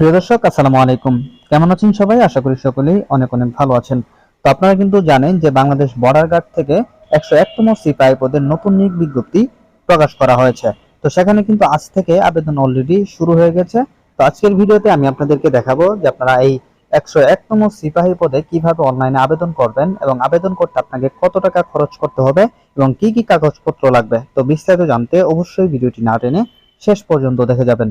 প্রিয় দর্শক, আসসালামু আলাইকুম। কেমন আছেন সবাই? আশা করি সকলেই অনেক অনেক ভালো আছেন। তো আপনারা কিন্তু জানেন যে বাংলাদেশ বর্ডার গার্ড থেকে একশো একতম সিপাহী পদের নতুন নিয়োগ বিজ্ঞপ্তি প্রকাশ করা হয়েছে। তো সেখানে কিন্তু আজ থেকে আবেদন অলরেডি শুরু হয়ে গেছে। তো আজকের ভিডিওতে আমি আপনাদেরকে দেখাবো যে আপনারা এই একশো একতম সিপাহী পদে কীভাবে অনলাইনে আবেদন করবেন এবং আবেদন করতে আপনাকে কত টাকা খরচ করতে হবে এবং কি কি কাগজপত্র লাগবে। তো বিস্তারিত জানতে অবশ্যই ভিডিওটি না টেনে শেষ পর্যন্ত দেখে যাবেন।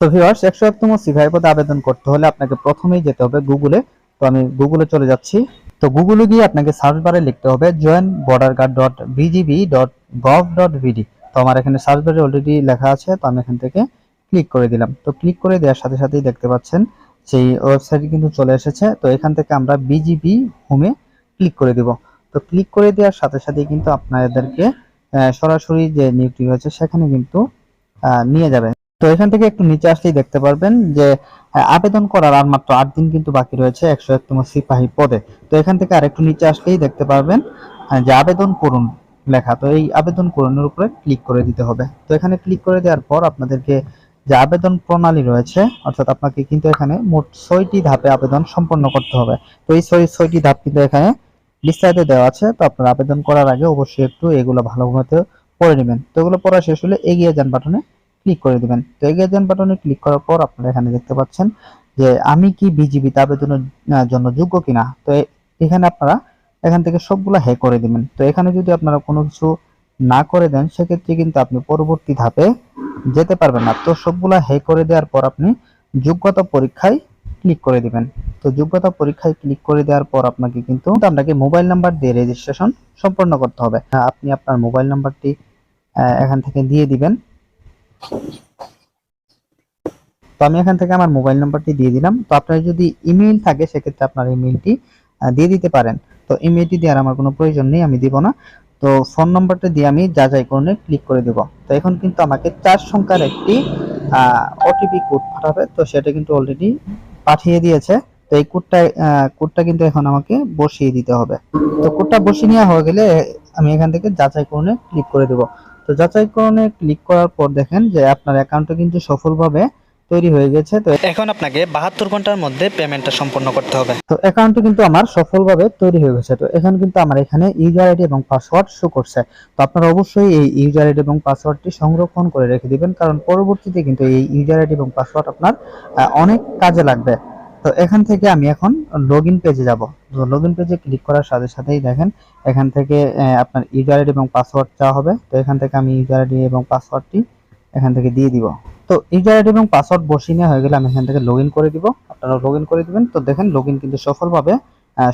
তো ভিউয়ার্স একশো একতম সিপাহী পদে আবেদন করতে হলে আপনাকে প্রথমেই যেতে হবে গুগলে তো আমি গুগলে চলে যাচ্ছি। তো গুগলে গিয়ে আপনাকে সার্চ বারে লিখতে হবে join border guard dot BGB dot gov dot BD তো আমার এখানে সার্চ বারে অলরেডি লেখা আছে, তো আমি এখান থেকে ক্লিক করে দিলাম। তো ক্লিক করে দেওয়ার সাথে সাথেই দেখতে পাচ্ছেন সেই ওয়েবসাইট কিন্তু চলে এসেছে। তো এখান থেকে আমরা বিজিবি হোমে ক্লিক করে দিব। তো ক্লিক করে দেওয়ার সাথে সাথেই কিন্তু আপনাদেরকে সরাসরি যে নিয়োগটি হয়েছে, সেখানে কিন্তু নিয়ে যাবে তো এখান থেকে একটু নিচে আসলেই দেখতে পারবেন যে আবেদন করার আর মাত্র আট দিন কিন্তু বাকি রয়েছে একশো একতম সিপাহী পদে। তো এখান থেকে আরেকটু নিচে আসলেই দেখতে পারবেন যে আবেদন করুন লেখা। তো এই আবেদন করুনের উপরে ক্লিক করে দিতে হবে। তো এখানে ক্লিক করে দেওয়ার পর আপনাদেরকে যে আবেদন প্রণালী রয়েছে, অর্থাৎ আপনাকে কিন্তু এখানে মোট ছয়টি ধাপে আবেদন সম্পন্ন করতে হবে। তো এই ছয় ছয়টি ধাপ কিন্তু এখানে বিস্তারিত দেওয়া আছে। তো আপনার আবেদন করার আগে অবশ্যই একটু এগুলো ভালোভাবে পড়ে নেবেন। তো এগুলো পড়া শেষ হলে এগিয়ে যান বাটনে। ক্লিক করে দিবেন। তো এগিয়ে যান বাটনে ক্লিক করার পর আপনারা এখানে দেখতে পাচ্ছেন যে আমি কি বিজিবি আবেদনের জন্য যোগ্য কিনা? তো এখানে আপনারা এখান থেকে সবগুলো হ্যাঁ করে দিবেন। তো এখানে যদি আপনারা কোনো কিছু না করে দেন, সেক্ষেত্রে কিন্তু আপনি পরবর্তী ধাপে যেতে পারবেন না। তো সবগুলা হে করে দেওয়ার পর আপনি যোগ্যতা পরীক্ষায় ক্লিক করে দিবেন। তো যোগ্যতা পরীক্ষায় ক্লিক করে দেওয়ার পর আপনাকে কিন্তু আপনাকে মোবাইল নাম্বার দিয়ে রেজিস্ট্রেশন সম্পন্ন করতে হবে। আপনি আপনার মোবাইল নাম্বারটি এখান থেকে দিয়ে দিবেন। তো আমি এখান থেকে আমার মোবাইল নাম্বারটি দিয়ে দিলাম। তো আপনার যদি ইমেইল থাকে, সেক্ষেত্রে আপনার ইমেইলটি দিয়ে দিতে পারেন। তো ইমেইলটি দেওয়ার আমার কোনো প্রয়োজন নেই, আমি দিব না। তো ফোন নাম্বারটা দিয়ে আমি যাচাই করে ক্লিক করে দেব। তো এখন কিন্তু আমাকে চার সংখ্যার একটি ওটিপি কোড পাঠাবে। তো সেটা কিন্তু অলরেডি পাঠিয়ে দিয়েছে। তো এই কোডটা কোডটা কিন্তু এখন আমাকে বসিয়ে দিতে হবে। তো কোডটা বসিয়ে নেওয়া হয়ে গেলে আমি এখান থেকে যাচাই করে ক্লিক করে দেব। তো যাচাইকরণে ক্লিক করার পর দেখেন যে আপনার অ্যাকাউন্টটা কিন্তু সফলভাবে তৈরি হয়ে গেছে। তো এখন আপনাকে বাহাত্তর ঘণ্টার মধ্যে পেমেন্টটা সম্পন্ন করতে হবে। তো অ্যাকাউন্টটি কিন্তু আমার সফলভাবে তৈরি হয়ে গেছে। তো এখন কিন্তু আমার এখানে ইউজার আইডি এবং পাসওয়ার্ড শো করছে। তো আপনারা অবশ্যই এই ইউজার আইডি এবং পাসওয়ার্ডটি সংরক্ষণ করে রেখে দিবেন কারণ পরবর্তীতে কিন্তু এই ইউজার আইডি এবং পাসওয়ার্ড আপনার অনেক কাজে লাগবে। তো এখান থেকে আমি এখন লগ ইন পেজে যাব। তো লগ ইন পেজে ক্লিক করার সাথে সাথেই দেখেন, এখান থেকে আপনার ইউজার আইডি এবং পাসওয়ার্ড চাওয়া হবে। তো এখান থেকে আমি ইউজার আইডি এবং পাসওয়ার্ডটি এখান থেকে দিয়ে দিব। তো ইউজার আইডি এবং পাসওয়ার্ড বসিয়ে নেওয়া হয়ে গেলে আমি এখান থেকে লগ করে দিব। আপনারা লগ করে দিবেন। তো দেখেন লগ কিন্তু সফলভাবে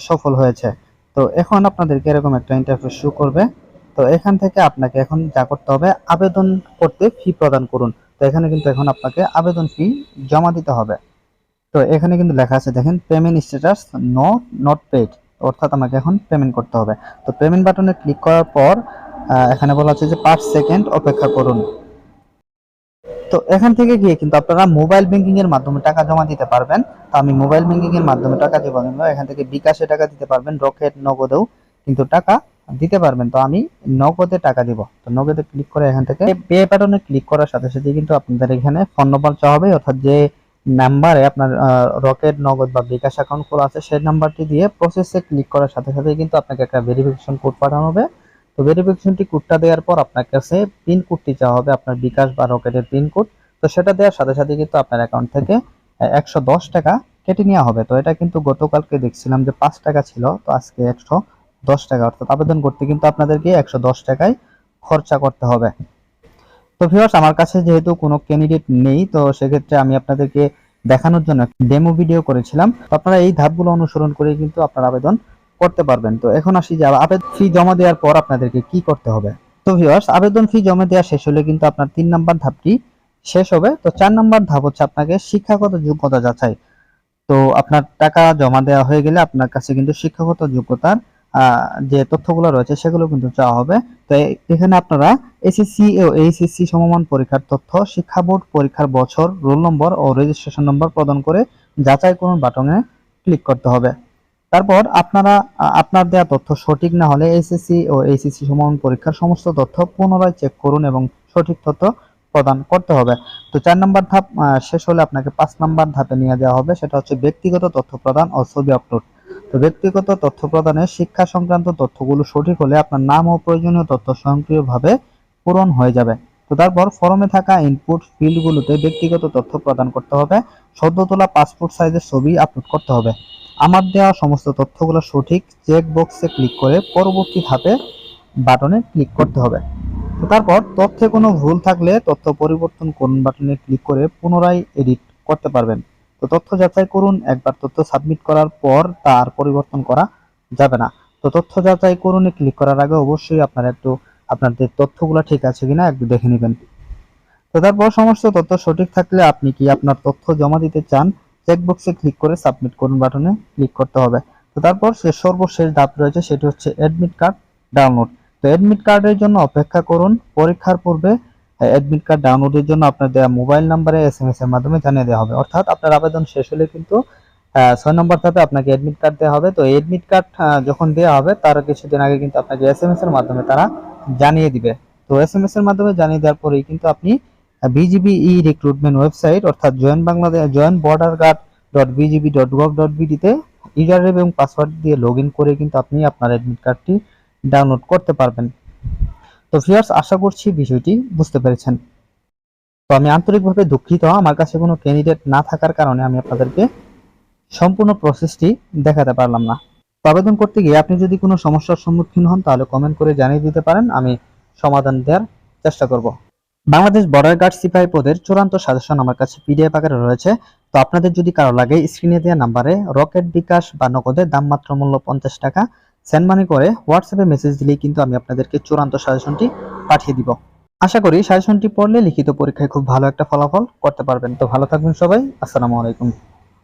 সফল হয়েছে। তো এখন আপনাদেরকে এরকম একটা ইন্টারফেস শো করবে। তো এখান থেকে আপনাকে এখন যা করতে হবে, আবেদন করতে ফি প্রদান করুন। তো এখানে কিন্তু এখন আপনাকে আবেদন ফি জমা দিতে হবে। তো এখানে কিন্তু লেখা আছে, দেখেন payment status no not paid অর্থাৎ আমাকে এখন পেমেন্ট করতে হবে। তো পেমেন্ট বাটনে ক্লিক করার পর এখানে বলা আছে যে পাঁচ সেকেন্ড অপেক্ষা করুন। তো এখান থেকে গিয়ে কিন্তু আপনারা মোবাইল ব্যাংকিং এর মাধ্যমে টাকা জমা দিতে পারবেন। তো আমি মোবাইল ব্যাংকিং এর মাধ্যমে টাকা দিব এখান থেকে বিকাশে টাকা দিতে পারবেন, রকেট, নগদেও কিন্তু টাকা দিতে পারবেন। তো আমি নগদে টাকা দিব। তো নগদে ক্লিক করে এখান থেকে পে বাটনে ক্লিক করার সাথে সাথে কিন্তু আপনাদের এখানে ফোন নম্বর চাওয়া হবে, অর্থাৎ যে নাম্বারে আপনার রকেট, নগদ বা বিকাশ অ্যাকাউন্ট খোলা আছে, সেই নাম্বারটি দিয়ে প্রসেসে ক্লিক করার সাথে সাথে কিন্তু আপনাকে একটা ভেরিফিকেশন কোড পাঠানো হবে। তো ভেরিফিকেশনটি কোডটা দেওয়ার পর আপনার কাছে পিন কোডটি চাওয়া হবে, আপনার বিকাশ বা রকেটের পিন কোড তো সেটা দেওয়ার সাথে সাথে কিন্তু আপনার অ্যাকাউন্ট থেকে একশো দশ টাকা কেটে নেওয়া হবে। তো এটা কিন্তু গতকালকে দেখছিলাম যে পাঁচ টাকা ছিল, তো আজকে একশো দশ টাকা। অর্থাৎ আবেদন করতে কিন্তু আপনাদেরকে একশো দশ টাকায় খরচা করতে হবে। তো ভিউয়ার্স আমার কাছে যেহেতু কোনো ক্যান্ডিডেট নেই, তো সেক্ষেত্রে আমি আপনাদেরকে দেখানোর জন্য ডেমো ভিডিও করেছিলাম। আপনারা এই ধাপগুলো অনুসরণ করে কিন্তু আপনার আবেদন করতে পারবেন। তো এখন আসি যে আবেদন ফি জমা দেওয়ার পর আপনাদেরকে কি করতে হবে। তো ভিউয়ার্স আবেদন ফি জমা দেওয়া শেষ হলে কিন্তু আপনার তিন নাম্বার ধাপটি শেষ হবে। তো চার নাম্বার ধাপ হচ্ছে আপনাকে শিক্ষাগত যোগ্যতা যাচাই। তো আপনার টাকা জমা দেওয়া হয়ে গেলে আপনার কাছে কিন্তু শিক্ষাগত যোগ্যতার যে তথ্যগুলো রয়েছে সেগুলো কিন্তু চাওয়া হবে। তো এখানে আপনারা এসএসসি ও এইচএসসি সমমান পরীক্ষার তথ্য, শিক্ষা বোর্ড পরীক্ষার বছর, রোল নম্বর ও রেজিস্ট্রেশন নম্বর প্রদান করে যাচাই করুন বাটনে ক্লিক করতে হবে। তারপর আপনারা আপনার দেওয়া তথ্য সঠিক না হলে এসএসসি ও এইচএসসি সমমান পরীক্ষার সমস্ত তথ্য পুনরায় চেক করুন এবং সঠিক তথ্য প্রদান করতে হবে। তো চার নম্বর ধাপ শেষ হলে আপনাকে পাঁচ নম্বর ধাপে নিয়ে যাওয়া হবে। সেটা হচ্ছে ব্যক্তিগত তথ্য প্রদান ও ছবি আপলোড তো ব্যক্তিগত তথ্য প্রদানে শিক্ষা সংক্রান্ত তথ্যগুলো সঠিক হলে আপনার নাম ও প্রয়োজনীয় তথ্য স্বয়ংক্রিয়ভাবে পূরণ হয়ে যাবে। তো তারপর ফর্মে থাকা ইনপুট ফিল্ডগুলোতে ব্যক্তিগত তথ্য প্রদান করতে হবে। সদ্য তোলা পাসপোর্ট সাইজের ছবি আপলোড করতে হবে। আমার দেওয়া সমস্ত তথ্যগুলো সঠিক চেক বক্সে ক্লিক করে পরবর্তী ধাপে বাটনে ক্লিক করতে হবে। তারপর তথ্যে কোনো ভুল থাকলে তথ্য পরিবর্তন করুন বাটনে ক্লিক করে পুনরায় এডিট করতে পারবেন। তো তথ্য যাচাই করুন, একবার তথ্য সাবমিট করার পর তার পরিবর্তন করা যাবে না। তো তথ্য যাচাই করুন ক্লিক করার আগে অবশ্যই আপনার একটু আপনাদের তথ্যগুলো ঠিক আছে কিনা একটু দেখে নেবেন। তো তারপর সমস্ত তথ্য সঠিক থাকলে আপনি কি আপনার তথ্য জমা দিতে চান চেকবক্সে ক্লিক করে সাবমিট করুন বাটনে ক্লিক করতে হবে। তো তারপর সে সর্বশেষ ধাপ রয়েছে সেটি হচ্ছে অ্যাডমিট কার্ড ডাউনলোড তো অ্যাডমিট কার্ডের জন্য অপেক্ষা করুন, পরীক্ষার পূর্বে অ্যাডমিট কার্ড ডাউনলোডের জন্য আপনার দেওয়া মোবাইল নাম্বারে এস এম এস এর মাধ্যমে জানিয়ে দেওয়া হবে। অর্থাৎ আপনার আবেদন শেষ হলে কিন্তু ছয় নম্বর ধাপে আপনাকে অ্যাডমিট কার্ড দেওয়া হবে। তো অ্যাডমিট কার্ড যখন দেওয়া হবে, তার কিছুদিন আগে কিন্তু আপনাকে এস এম এস এর মাধ্যমে তারা জানিয়ে দিবে। তো এস এম এস এর মাধ্যমে জানিয়ে দেওয়ার পরেই কিন্তু আপনি বিজিবি ই রিক্রুটমেন্ট ওয়েবসাইট অর্থাৎ join Bangladesh, join border guard dot BGB dot gov dot বিডিতে user এবং পাসওয়ার্ড দিয়ে লগ করে কিন্তু আপনি আপনার অ্যাডমিট কার্ডটি ডাউনলোড করতে পারবেন। তো ভিউয়ার্স আশা করছি বিষয়টি বুঝতে পেরেছেন। তো আমি আন্তরিকভাবে দুঃখিত। আমার কাছে কোনো ক্যান্ডিডেট না থাকার কারণে আমি আপনাদেরকে সম্পূর্ণ প্রসেসটি দেখাতে পারলাম না। তো আবেদন করতে গিয়ে আপনি যদি কোনো সমস্যার সম্মুখীন হন, তাহলে কমেন্ট করে জানিয়ে দিতে পারেন। আমি সমাধান দেওয়ার চেষ্টা করব। বাংলাদেশ বর্ডার গার্ড সিপাহী পদের চূড়ান্ত সাজেশন আমার কাছে পিডিএফ আকারে রয়েছে। তো আপনাদের যদি কারও লাগে স্ক্রিনে দেওয়া নাম্বারে রকেট বিকাশ বা নগদে দাম মাত্র মূল্য পঞ্চাশ টাকা। সেন্ড মানি করে হোয়াটসঅ্যাপে মেসেজ দিলেই কিন্তু আমি আপনাদেরকে চূড়ান্ত সাজেশনটি পাঠিয়ে দিব। আশা করি সাজেশনটি পড়লে লিখিত পরীক্ষায় খুব ভালো একটা ফলাফল করতে পারবেন। তো ভালো থাকবেন সবাই। আসসালামু আলাইকুম।